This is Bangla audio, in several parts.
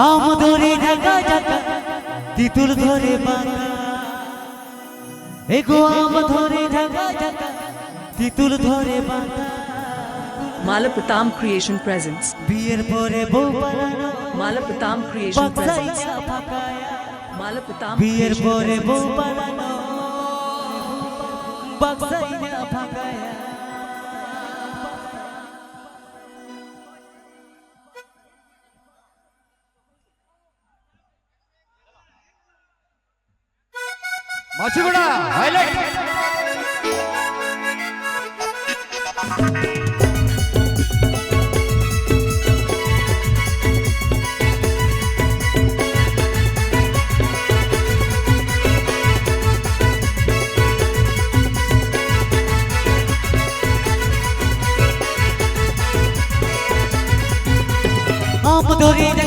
আম ধরে ঢাকা ঢাকা তিতুল ধরে বাঁকা এগো আম ধরে ঢাকা ঢাকা তিতুল ধরে বাঁকা Malapatam Creation Presents. বিয়ের পরে বউ পালানো Malapatam Creation Presents. বাক্সাইয়া ফাঁকায়া Malapatam বিয়ের Creation পরে Presents. বউ পালানো বাক্সাইয়া মাছিগুড়া হাইলাইট ধরে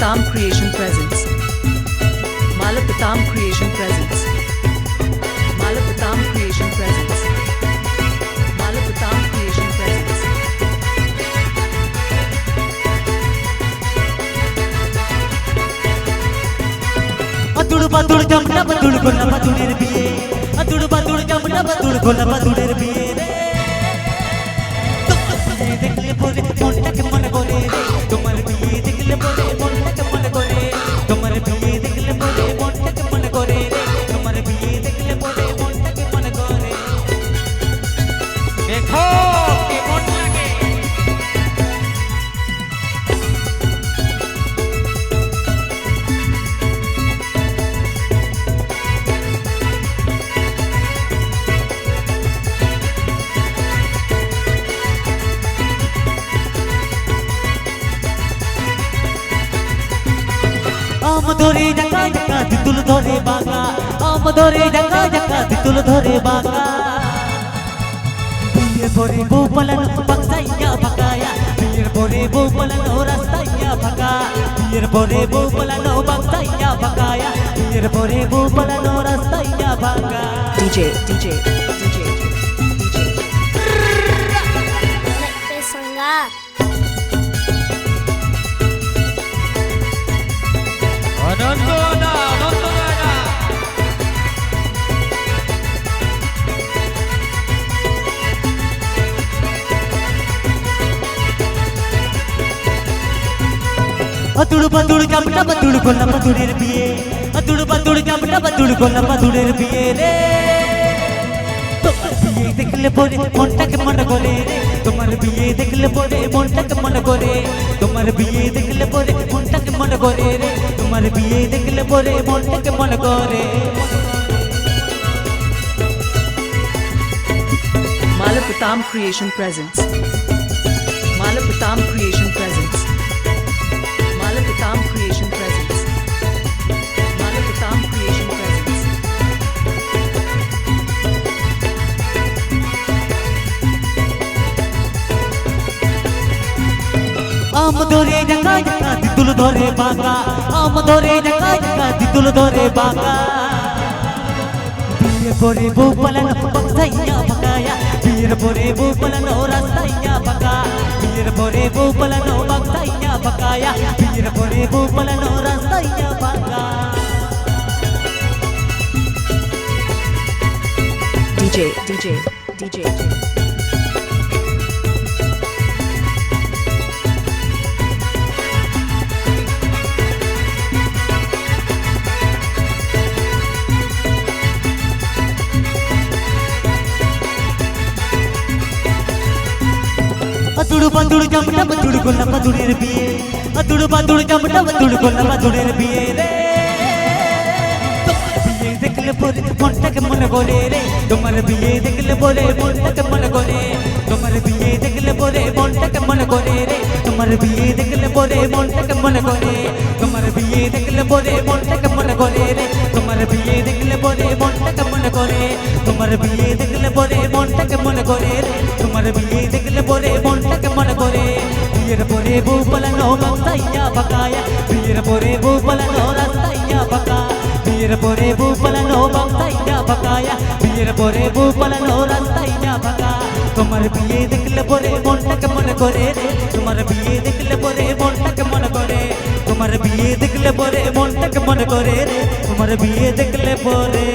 Malapitam Creation Presents. Malapitam Creation Presents. Malapitam Creation Presents. Malapitam Creation Presents. అతుడు బతుడు గమ్న బతుడు కొన్న బతుడెర్ బియే అతుడు బతుడు గమ్న బతుడు కొన్న బతుడెర్ బియే ধরে ঢাকা ঢাকা তিতুল ধরে বাঁকা আম ধরে ঢাকা ঢাকা তিতুল ধরে বাঁকা বিয়ের পরে বউ পালানো বাক্সাইয়া ফাঁকায়া বিয়ের পরে বউ রাস্তাইয়া ফাঁকা বিয়ের পরে বউ পালানো বাক্সাইয়া ফাঁকায়া বিয়ের পরে বউ রাস্তাইয়া ফাঁকা DJ, DJ, DJ, বাতুড় বাতুড় গামটা বাতুড় গোলা বাতুড়ের বিয়ে। বাতুড় বাতুড় গামটা বাতুড় গোলা বাতুড়ের বিয়ে রে। তোমার বিয়ে দেখলে পরে মনটাকে মনে করে। তোমার বিয়ে দেখলে পরে মনটাকে মনে করে। তোমার বিয়ে দেখলে পরে মনটাকে মনে করে রে। তোমার বিয়ে দেখলে পরে মনটাকে মনে করে। Malaputam Creation Presents আম ধরে ঢাকা ঢাকা তিতুল ধরে বাঁকা। আম ধরে ঢাকা ঢাকা তিতুল ধরে বাঁকা। বিয়ের পরে বউ পালানো বাক্সাইয়া ফাঁকায়া বিয়ের পরে বউ পালানো রাস্তাইয়া ফাঁকা বিয়ের পরে বউ পালানো বাক্সাইয়া ফাঁকায়া বিয়ের পরে বউ পালানো রাস্তাইয়া ফাঁকা DJ, DJ, DJ. আতুড় বাঁদুড় জামটা বাঁদুড় গোলা বাঁদুড়ের বিয়ে আতুড় বাঁদুড় জামটা বাঁদুড় গোলা বাঁদুড়ের বিয়ে রে দেখলে পরে মনটাকে মনে করে রে তোমার বিয়ে দেখলে পরে মনটাকে মনে করে করে রে? তোমার বিয়ে দেখলে পরে মনটাকে মনে করে। তোমার বিয়ে দেখলে পরে মনটাকে মনে করে রে। তোমার বিয়ে দেখলে পরে মনটাকে মনে করে। তোমার বিয়ে দেখলে পরে মনটাকে মনে করে রে। তোমার বিয়ে দেখলে পরে মনটাকে মনে করে। বিয়ের পরে বউ পালানো বাস্তাইয়া বাকায়া। বিয়ের পরে বউ পালানো রাস্তাইয়া বাকা বিয়ের পরে বউ পালানো বাস্তাইয়া বাকায়া। বিয়ের পরে বউ পালানো রাস্তাইয়া বাকা তোমার বিয়ে দেখলে পরে মনটাকে মনে করে। তোমার বিয়ে দেখলে পরে মনটাকে মনে করে। তোমার বিয়ে দেখলে পরে মনটাকে মনে করে। তোমার বিয়ে দেখলে পরে